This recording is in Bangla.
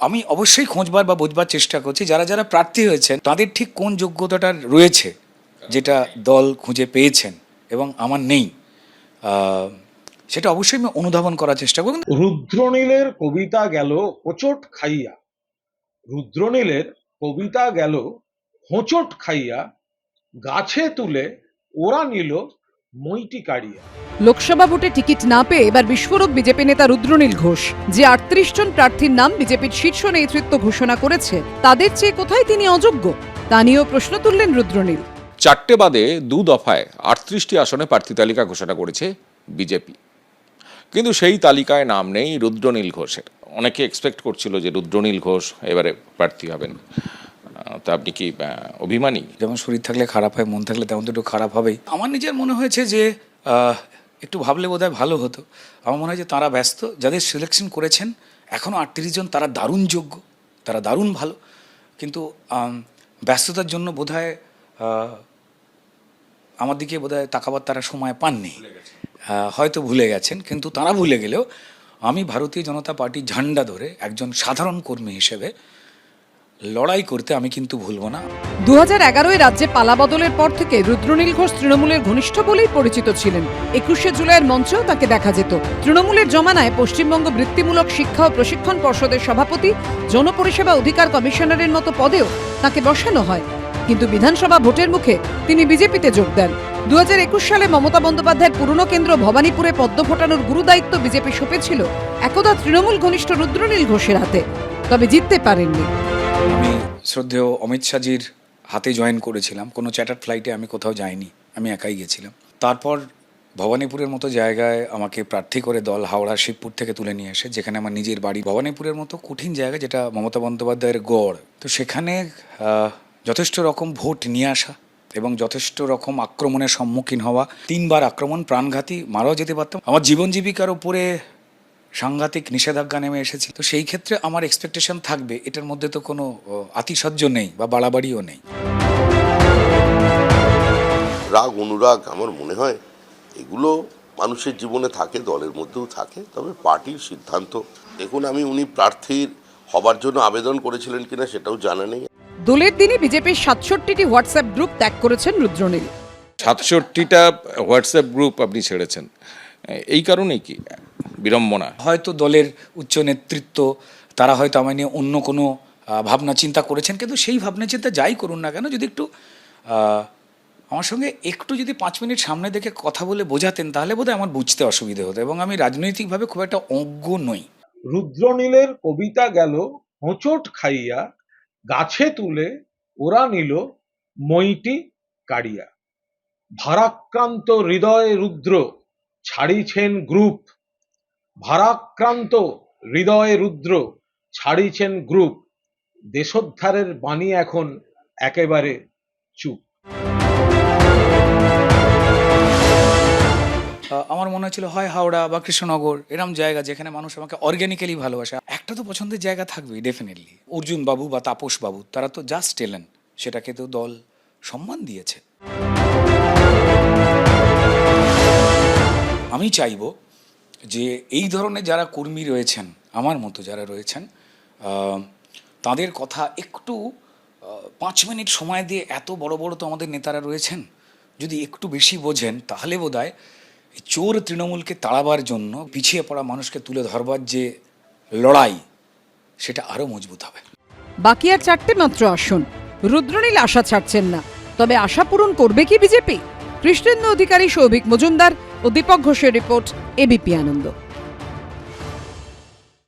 আমি অবশ্যই খোঁজবার বা বুঝবার চেষ্টা করছি, যারা যারা প্রার্থী হয়েছেন, তাদের ঠিক কোন যোগ্যতাটা রয়েছে যেটা দল খুঁজে পেয়েছেন এবং আমার নেই সেটা অবশ্যই আমি অনুধাবন করার চেষ্টা করব। রুদ্রনীলের কবিতা গেল হোঁচট খাইয়া। রুদ্রনীলের কবিতা গেল হোঁচট খাইয়া। গাছে তুলে ওরা নিল মইটি লোকসভা ভোটে টিকিট না পেয়ে এবার বিস্ফোরক বিজেপি নেতা রুদ্রনীল ঘোষ যে আটত্রিশ জন প্রার্থীর নাম বিজেপির শীর্ষ নেতৃত্ব ঘোষণা করেছে তাদের চেয়ে কোথায় তিনি অযোগ্য? তা নিয়েও প্রশ্ন তুললেন রুদ্রনীল। চারটে বাদে দু দফায় আটত্রিশটি আসনে প্রার্থী তালিকা ঘোষণা করেছে বিজেপি। কিন্তু সেই তালিকায় নাম নেই রুদ্রনীল ঘোষের। অনেকে এক্সপেক্ট করছিল যে রুদ্রনীল ঘোষ এবারে প্রার্থী হবেন। তা আপনি কি অভিমানী? যেমন শরীর থাকলে খারাপ হয় মন থাকলে তেমন তো একটু খারাপ হবেই। আমার নিজের মনে হয়েছে যে একটু ভাবলে বোধহয় ভালো হতো। আমার মনে হয় যে তারা ব্যস্ত যাদের সিলেকশন করেছেন এখনও আটত্রিশ জন তারা দারুণ যোগ্য তারা দারুণ ভালো। কিন্তু ব্যস্ততার জন্য বোধহয় আমার দিকে বোধহয় তাকাবার তারা সময় পাননি। হয়তো ভুলে গেছেন কিন্তু তারা ভুলে গেলেও আমি ভারতীয় জনতা পার্টির ঝান্ডা ধরে একজন সাধারণ কর্মী হিসেবে লড়াই করতে আমি কিন্তু ভুলবো না। দু হাজার এগারোয় রাজ্যে পালাবদলের পর থেকে রুদ্রনীল ঘোষ তৃণমূলের ঘনিষ্ঠ বলেই পরিচিত ছিলেন। একুশে জুলাইয়ের মঞ্চেও তাকে দেখা যেত। তৃণমূলের জমানায় পশ্চিমবঙ্গ বৃত্তিমূলক শিক্ষা ও প্রশিক্ষণ পর্ষদের সভাপতি, জনপরিষেবা অধিকার কমিশনারের মতো পদেও তাকে বসানো হয়। কিন্তু বিধানসভা ভোটের মুখে তিনি বিজেপিতে যোগ দেন। দু হাজার একুশ সালে মমতা বন্দ্যোপাধ্যায়ের পুরনো কেন্দ্র ভবানীপুরে পদ্ম ফোটানোর গুরুদায়িত্ব বিজেপি সঁপেছিল একদা তৃণমূল ঘনিষ্ঠ রুদ্রনীল ঘোষের হাতে। তবে জিততে পারেননি। আমি শ্রদ্ধেয় অমিত শাহজির হাতে জয়েন করেছিলাম। কোনো চ্যাটার ফ্লাইটে আমি কোথাও যাইনি, আমি একাই গেছিলাম। তারপর ভবানীপুরের মতো জায়গায় আমাকে প্রার্থী করে দল হাওড়া শিবপুর থেকে তুলে নিয়ে এসে যেখানে আমার নিজের বাড়ি। ভবানীপুরের মতো কঠিন জায়গা, যেটা মমতা বন্দ্যোপাধ্যায়ের গড়। তো সেখানে যথেষ্ট রকম ভোট নিয়ে আসা এবং যথেষ্ট রকম আক্রমণের সম্মুখীন হওয়া, তিনবার আক্রমণ, প্রাণঘাতী, মারাও যেতে পারতাম। আমার জীবন জীবিকার উপরে সাংঘাতিক নিষেধাজ্ঞা নেমে এসেছে। তো সেই ক্ষেত্রে আমার এক্সপেকটেশন থাকবে এটার মধ্যে তো কোনো আতিশয্য নেই বা বাড়াবাড়িও নেই। রাগ অনুরাগ আমার মনে হয় এগুলো মানুষের জীবনে থাকে দলের মধ্যেও থাকে তবে পার্টির সিদ্ধান্ত। দেখুন আমি উনি প্রার্থীর হবার জন্য আবেদন করেছিলেন কিনা সেটাও জানা নেই। দলের দিনে বিজেপির সাতষট্টিটি হোয়াটসঅ্যাপ গ্রুপ ত্যাগ করেছেন রুদ্রনীল। সাতষট্টিটা হোয়াটসঅ্যাপ গ্রুপ আপনি ছেড়েছেন। এই কারণেই কি? বিড়ম্বনা। হয়তো দলের উচ্চ নেতৃত্ব, তারা হয়তো আমায় নিয়ে অন্য কোনো ভাবনা, চিন্তা করেছেন, কিন্তু সেই ভাবনা, চিন্তা যাই করুন না কেন, যদি একটু আমার সঙ্গে একটু যদি পাঁচ মিনিট সামনে দেখে কথা বলে বোঝাতেন, তাহলে বোধহয় আমার বুঝতে অসুবিধে হতো এবং আমি রাজনৈতিকভাবে খুব একটা অজ্ঞ নই। রুদ্রনীলের কবিতা গেল, হোঁচট খাইয়া, গাছে তুলে ওরা নিল মইটি কাড়িয়া। ভারাক্রান্ত হৃদয় রুদ্র, ছাড়িছেন গ্রুপ। ভারাক্রান্ত হৃদয় রুদ্র ছাড়িছেন গ্রুপ। দেশোদ্ধারের বাণী এখন একেবারে চুপ। আমার মনে হচ্ছিল, হয় হাওড়া বা কৃষ্ণনগর, এরম জায়গা যেখানে মানুষ আমাকে অর্গ্যানিক্যালি ভালোবাসে। একটা তো পছন্দের জায়গা থাকবেই ডেফিনেটলি অর্জুন বাবু বা তাপস বাবু, তারা তো জাস্ট এলেন সেটাকে তো দল সম্মান দিয়েছে। আমি চাইব যে এই ধরনের যারা কর্মী রয়েছেন, আমার মতো যারা রয়েছেন তাদের কথা একটু পাঁচ মিনিট সময় দিয়ে এত বড় বড় তো আমাদের নেতারা রয়েছেন, যদি একটু বেশি বোঝেন, তাহলে বোধ হয় চোর তৃণমূলকে তাড়াবার জন্য, পিছিয়ে পড়া মানুষকে তুলে ধরবার যে লড়াই, সেটা আরও মজবুত হবে। বাকি আর চারটে মাত্র আসন। রুদ্রনীল আশা ছাড়ছেন না, তবে আশা পূরণ করবে কি বিজেপি? কৃষ্ণেন্দু অধিকারী সৌভিক মজুমদার ও দীপক ঘোষের রিপোর্ট এবিপি আনন্দ।